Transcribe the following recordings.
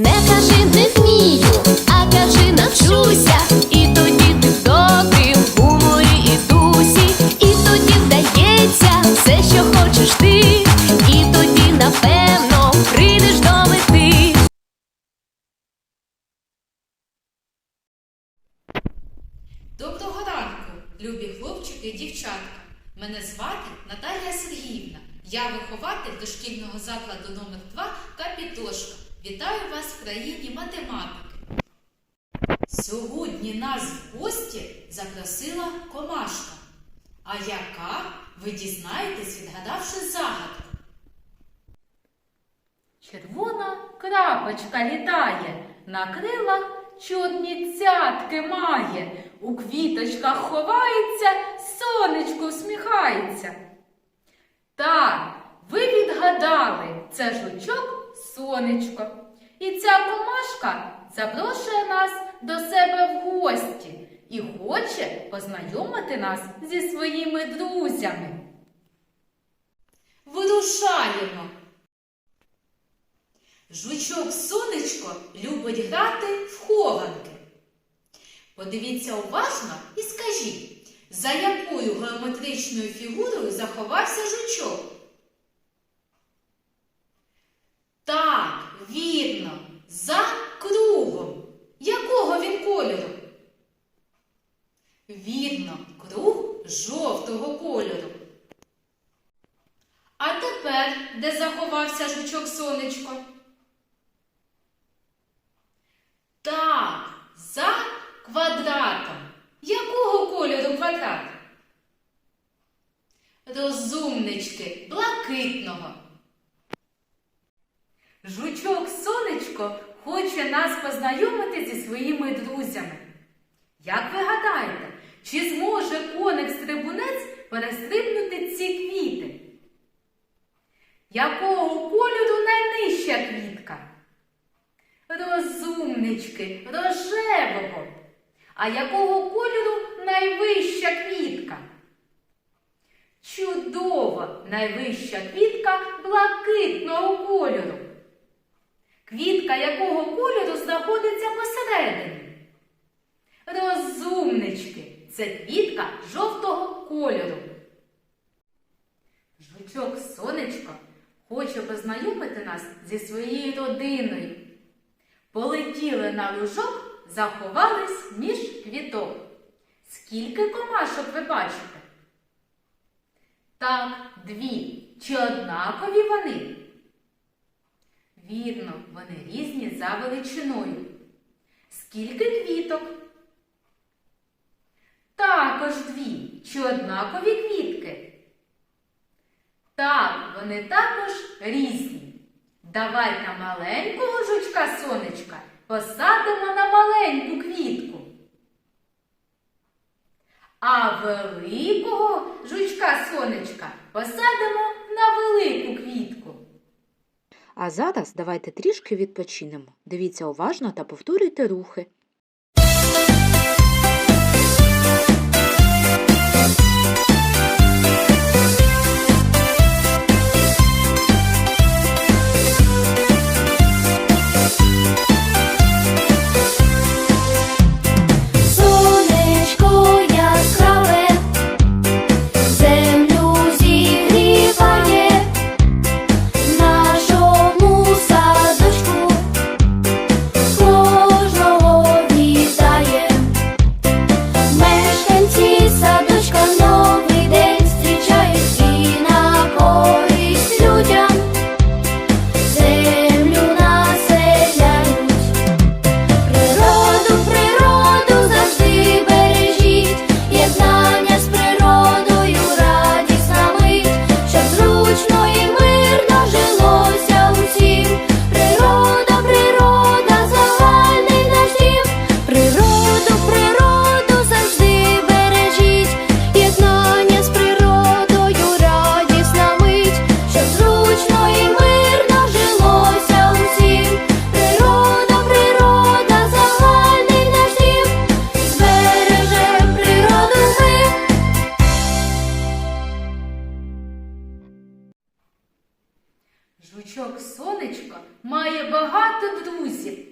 Не кажи не вмію, а кажи навчуся. І тоді ти в добрім гуморі і дусі, і тоді вдається все, що хочеш ти, і тоді напевно прийдеш до мети. Доброго ранку, любі хлопчики і дівчатка. Мене звати Наталія Сергіївна. Я вихователь дошкільного закладу номер 2 Капітошка. Вітаю вас в країні математики. Сьогодні нас в гості запросила комашка. А яка ви дізнаєтесь, відгадавши загадку? Червона крапочка літає, на крилах чорні цятки має, у квіточках ховається, сонечко всміхається. Так, ви відгадали, це жучок сонечко. І ця комашка запрошує нас до себе в гості і хоче познайомити нас зі своїми друзями. Вирушаємо! Жучок сонечко любить грати в хованки. Подивіться уважно і скажіть, за якою геометричною фігурою заховався жучок? Так, вірно, за кругом. Якого він кольору? Вірно, круг жовтого кольору. А тепер де заховався жучок сонечко? Так, за квадратом. Якого кольору квадрат? Розумнички, блакитного. Жучок сонечко хоче нас познайомити зі своїми друзями. Як ви гадаєте, чи зможе коник-стрибунець перестрибнути ці квіти? Якого кольору найнижча квітка? Розумнички, рожевого. А якого кольору найвища квітка? Чудово! Найвища квітка блакитного кольору. Квітка якого кольору знаходиться посередині? Розумнички, це квітка жовтого кольору. Жучок сонечко хоче познайомити нас зі своєю родиною. Полетіли на лужок, заховались між квіток. Скільки комашок ви бачите? Так, дві. Чи однакові вони? Вірно, вони різні за величиною. Скільки квіток? Також дві. Чи однакові квітки? Вони також різні. Давайте маленького жучка сонечка посадимо на маленьку квітку. А великого жучка сонечка посадимо на велику квітку. А зараз давайте трішки відпочинемо. Дивіться уважно та повторюйте рухи.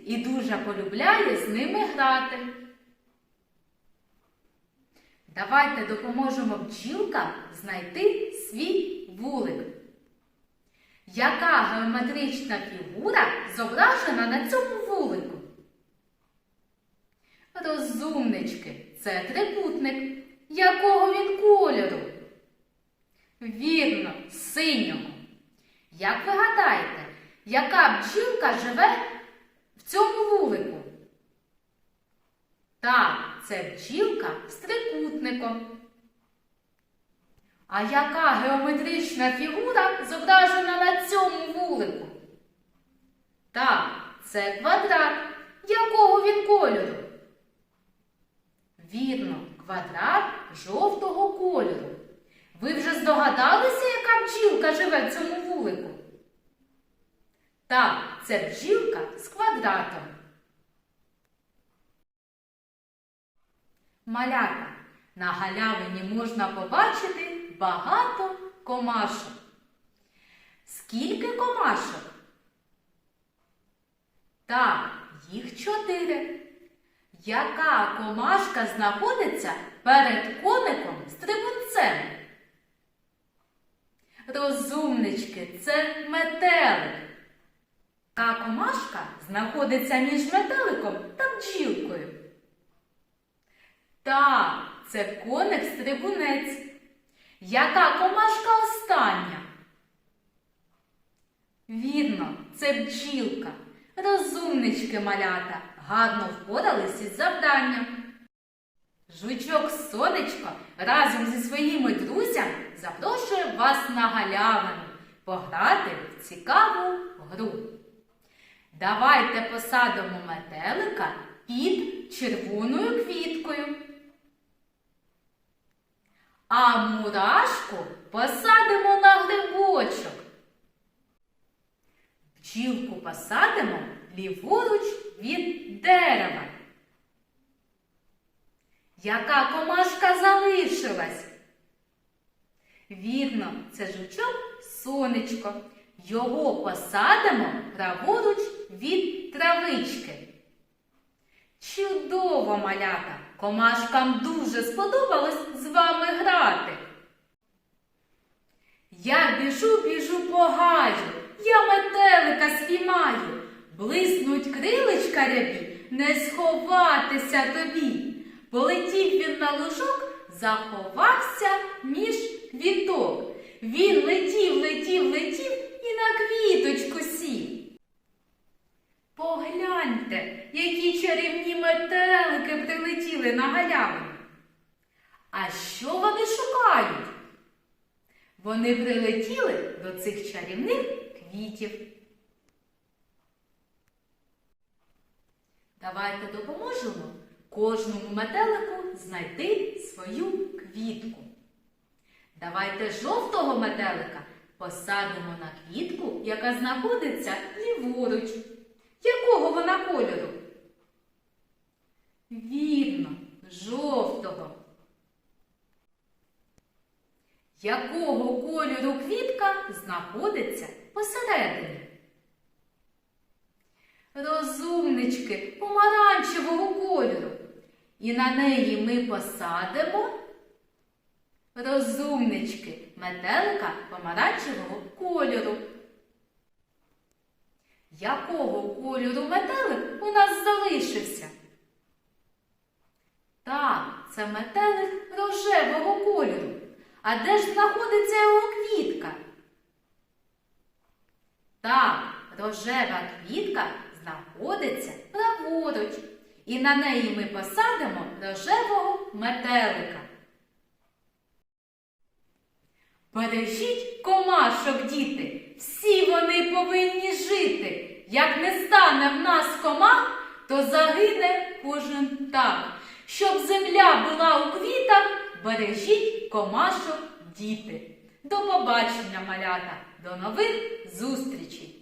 І дуже полюбляє з ними грати. Давайте допоможемо бджілкам знайти свій вулик. Яка геометрична фігура зображена на цьому вулику? Розумнички, це трикутник. Якого він кольору? Вірно, синього. Як ви гадаєте, яка бджілка живе в цьому вулику? Так, це бджілка з трикутником. А яка геометрична фігура зображена на цьому вулику? Так, це квадрат. Якого він кольору? Вірно, квадрат жовтого кольору. Ви вже здогадалися, яка бджілка живе в цьому вулику? Так, це бджілка з квадратом. Малята. На галявині можна побачити багато комашок. Скільки комашок? Так, їх чотири. Яка комашка знаходиться перед коником з трибунцем? Розумнички, це метелик. Яка комашка знаходиться між метеликом та бджілкою? Так, це коник стрибунець. Яка комашка остання? Вірно, це бджілка. Розумнички малята гарно впорались із завданням. Жучок сонечко разом зі своїми друзями запрошує вас на галявину пограти в цікаву гру. Давайте посадимо метелика під червоною квіткою. А мурашку посадимо на грибочок. Бджілку посадимо ліворуч від дерева. Яка комашка залишилась? Вірно, це жучок сонечко. Його посадимо праворуч від травички. Чудово, малята! Комашкам дуже сподобалось з вами грати. Я біжу, біжу по гаю, я метелика спіймаю, блиснуть крилечка рябі, не сховатися тобі. Полетів він на лужок, заховався між квіток. Він летів, летів, летів і на квіточку сів. Погляньте, які чарівні метелики прилетіли на галявину. А що вони шукають? Вони прилетіли до цих чарівних квітів. Давайте допоможемо кожному метелику знайти свою квітку. Давайте жовтого метелика посадимо на квітку, яка знаходиться ліворуч. Якого вона кольору? Вірно, жовтого. Якого кольору квітка знаходиться посередині? Розумнички помаранчевого кольору. І на неї ми посадимо розумнички метелика помаранчевого кольору. Якого кольору метелик у нас залишився? Так, це метелик рожевого кольору. А де ж знаходиться його квітка? Так, рожева квітка знаходиться праворуч. І на неї ми посадимо рожевого метелика. Бережіть комашок, діти, всі вони повинні жити. Як не стане в нас комах, то загине кожен птах. Щоб земля була у квітах, бережіть комашок, діти. До побачення, малята, до нових зустрічей!